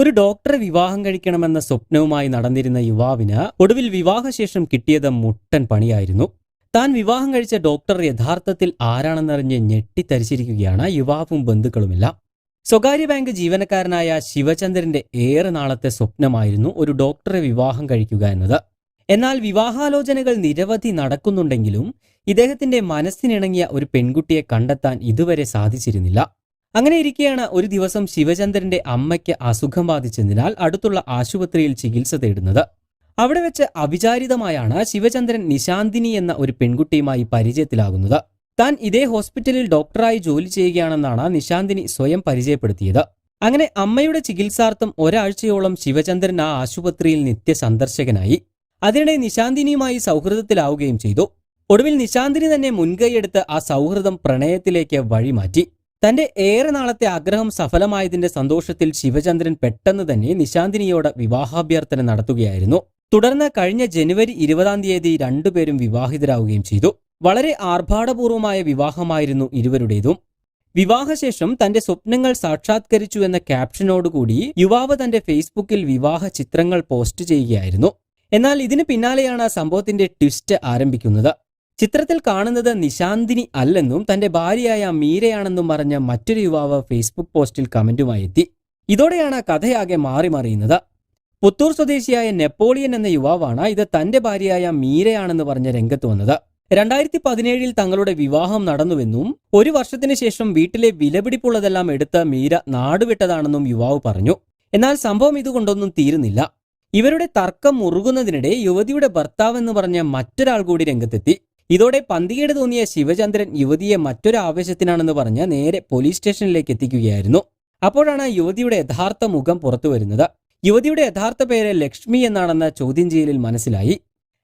ഒരു ഡോക്ടറെ വിവാഹം കഴിക്കണമെന്ന സ്വപ്നവുമായി നടന്നിരുന്ന യുവാവിന് ഒടുവിൽ വിവാഹശേഷം കിട്ടിയത് മുട്ടൻ പണിയായിരുന്നു. താൻ വിവാഹം കഴിച്ച ഡോക്ടർ യഥാർത്ഥത്തിൽ ആരാണെന്നറിഞ്ഞ് ഞെട്ടിത്തരിച്ചിരിക്കുകയാണ് യുവാവും ബന്ധുക്കളുമെല്ലാം. സ്വകാര്യ ബാങ്ക് ജീവനക്കാരനായ ശിവചന്ദ്രന്റെ ഏറെ നാളത്തെ സ്വപ്നമായിരുന്നു ഒരു ഡോക്ടറെ വിവാഹം കഴിക്കുക എന്നത്. എന്നാൽ വിവാഹാലോചനകൾ നിരവധി നടക്കുന്നുണ്ടെങ്കിലും ഇദ്ദേഹത്തിന്റെ മനസ്സിനിണങ്ങിയ ഒരു പെൺകുട്ടിയെ കണ്ടെത്താൻ ഇതുവരെ സാധിച്ചിരുന്നില്ല. അങ്ങനെ ഇരിക്കെയാണ് ഒരു ദിവസം ശിവചന്ദ്രന്റെ അമ്മയ്ക്ക് അസുഖം ബാധിച്ചതിനാൽ അടുത്തുള്ള ആശുപത്രിയിൽ ചികിത്സ തേടുന്നത്. അവിടെ വെച്ച് അവിചാരിതമായാണ് ശിവചന്ദ്രൻ നിശാന്തിനി എന്ന ഒരു പെൺകുട്ടിയുമായി പരിചയത്തിലാകുന്നത്. താൻ ഇതേ ഹോസ്പിറ്റലിൽ ഡോക്ടറായി ജോലി ചെയ്യുകയാണെന്നാണ് നിശാന്തിനി സ്വയം പരിചയപ്പെടുത്തിയത്. അങ്ങനെ അമ്മയുടെ ചികിത്സാർത്ഥം ഒരാഴ്ചയോളം ശിവചന്ദ്രൻ ആ ആശുപത്രിയിൽ നിത്യ സന്ദർശകനായി അതിനിടെ നിശാന്തിനിയുമായി സൗഹൃദത്തിലാവുകയും ചെയ്തു. ഒടുവിൽ നിശാന്തിനി തന്നെ മുൻകൈയെടുത്ത് ആ സൗഹൃദം പ്രണയത്തിലേക്ക് വഴിമാറ്റി. തന്റെ ഏറെ നാളത്തെ ആഗ്രഹം സഫലമായതിന്റെ സന്തോഷത്തിൽ ശിവചന്ദ്രൻ പെട്ടെന്ന് തന്നെ നിശാന്തിനിയോട് വിവാഹാഭ്യർത്ഥന നടത്തുകയായിരുന്നു. തുടർന്ന് കഴിഞ്ഞ ജനുവരി ഇരുപതാം തീയതി രണ്ടുപേരും വിവാഹിതരാവുകയും ചെയ്തു. വളരെ ആർഭാടപൂർവമായ വിവാഹമായിരുന്നു ഇരുവരുടേതും. വിവാഹശേഷം തന്റെ സ്വപ്നങ്ങൾ സാക്ഷാത്കരിച്ചു എന്ന ക്യാപ്ഷനോടുകൂടി യുവാവ് തന്റെ ഫേസ്ബുക്കിൽ വിവാഹ ചിത്രങ്ങൾ പോസ്റ്റ് ചെയ്യുകയായിരുന്നു. എന്നാൽ ഇതിന് പിന്നാലെയാണ് സംഭവത്തിന്റെ ട്വിസ്റ്റ് ആരംഭിക്കുന്നത്. ചിത്രത്തിൽ കാണുന്നത് നിശാന്തിനി അല്ലെന്നും തന്റെ ഭാര്യയായ മീരയാണെന്നും പറഞ്ഞ മറ്റൊരു യുവാവ് ഫേസ്ബുക്ക് പോസ്റ്റിൽ കമന്റുമായി എത്തി. ഇതോടെയാണ് കഥയാകെ മാറി മറിയുന്നത്. പുത്തൂർ സ്വദേശിയായ നെപ്പോളിയൻ എന്ന യുവാവാണ് ഇത് തന്റെ ഭാര്യയായ മീരയാണെന്ന് പറഞ്ഞ രംഗത്ത് വന്നത്. രണ്ടായിരത്തി പതിനേഴിൽ തങ്ങളുടെ വിവാഹം നടന്നുവെന്നും ഒരു വർഷത്തിന് ശേഷം വീട്ടിലെ വിലപിടിപ്പുള്ളതെല്ലാം എടുത്ത് മീര നാടുവിട്ടതാണെന്നും യുവാവ് പറഞ്ഞു. എന്നാൽ സംഭവം ഇതുകൊണ്ടൊന്നും തീരുന്നില്ല. ഇവരുടെ തർക്കം മുറുകുന്നതിനിടെ യുവതിയുടെ ഭർത്താവെന്ന് പറഞ്ഞ മറ്റൊരാൾ കൂടി രംഗത്തെത്തി. ഇതോടെ പന്തികേട് തോന്നിയ ശിവചന്ദ്രൻ യുവതിയെ മറ്റൊരു ആവേശത്തിനാണെന്ന് പറഞ്ഞ് നേരെ പോലീസ് സ്റ്റേഷനിലേക്ക് എത്തിക്കുകയായിരുന്നു. അപ്പോഴാണ് യുവതിയുടെ യഥാർത്ഥ മുഖം പുറത്തു വരുന്നത്. യുവതിയുടെ യഥാർത്ഥ പേര് ലക്ഷ്മി എന്നാണെന്ന് ചോദ്യം ചെയ്യലിൽ മനസ്സിലായി.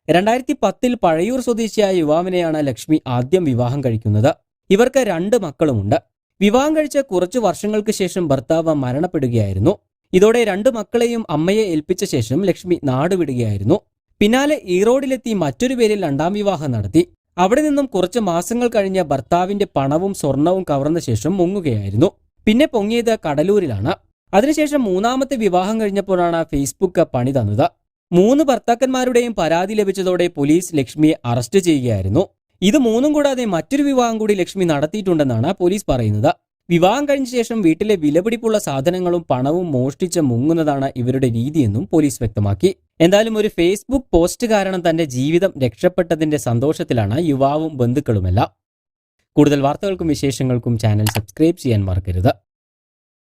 രണ്ടായിരത്തി പത്തിൽ പഴയൂർ സ്വദേശിയായ യുവാവിനെയാണ് ലക്ഷ്മി ആദ്യം വിവാഹം കഴിക്കുന്നത്. ഇവർക്ക് രണ്ട് മക്കളുമുണ്ട്. വിവാഹം കഴിച്ച കുറച്ചു വർഷങ്ങൾക്ക് ശേഷം ഭർത്താവ് മരണപ്പെടുകയായിരുന്നു. ഇതോടെ രണ്ട് മക്കളെയും അമ്മയെ ഏൽപ്പിച്ച ശേഷം ലക്ഷ്മി നാടുവിടുകയായിരുന്നു. പിന്നാലെ ഈറോഡിലെത്തി മറ്റൊരു പേരിൽ രണ്ടാം വിവാഹം നടത്തി. അവിടെ നിന്നും കുറച്ച് മാസങ്ങൾ കഴിഞ്ഞ ഭർത്താവിന്റെ പണവും സ്വർണവും കവർന്ന ശേഷം മുങ്ങുകയായിരുന്നു. പിന്നെ പൊങ്ങിയത് കടലൂരിലാണ്. അതിനുശേഷം മൂന്നാമത്തെ വിവാഹം കഴിഞ്ഞപ്പോഴാണ് ഫേസ്ബുക്ക് പണി തന്നത്. മൂന്ന് ഭർത്താക്കന്മാരുടെയും പരാതി ലഭിച്ചതോടെ പോലീസ് ലക്ഷ്മിയെ അറസ്റ്റ് ചെയ്യുകയായിരുന്നു. ഇത് മൂന്നും കൂടാതെ മറ്റൊരു വിവാഹം കൂടി ലക്ഷ്മി നടത്തിയിട്ടുണ്ടെന്നാണ് പോലീസ് പറയുന്നത്. വിവാഹം കഴിഞ്ഞ ശേഷം വീട്ടിലെ വിലപിടിപ്പുള്ള സാധനങ്ങളും പണവും മോഷ്ടിച്ച് മുങ്ങുന്നതാണ് ഇവരുടെ രീതിയെന്നും പോലീസ് വ്യക്തമാക്കി. എന്തായാലും ഒരു ഫേസ്ബുക്ക് പോസ്റ്റ് കാരണം തന്റെ ജീവിതം രക്ഷപ്പെട്ടതിന്റെ സന്തോഷത്തിലാണ് യുവാവും ബന്ധുക്കളുമെല്ലാം. കൂടുതൽ വാർത്തകൾക്കും വിശേഷങ്ങൾക്കും ചാനൽ സബ്സ്ക്രൈബ് ചെയ്യാൻ മറക്കരുത്.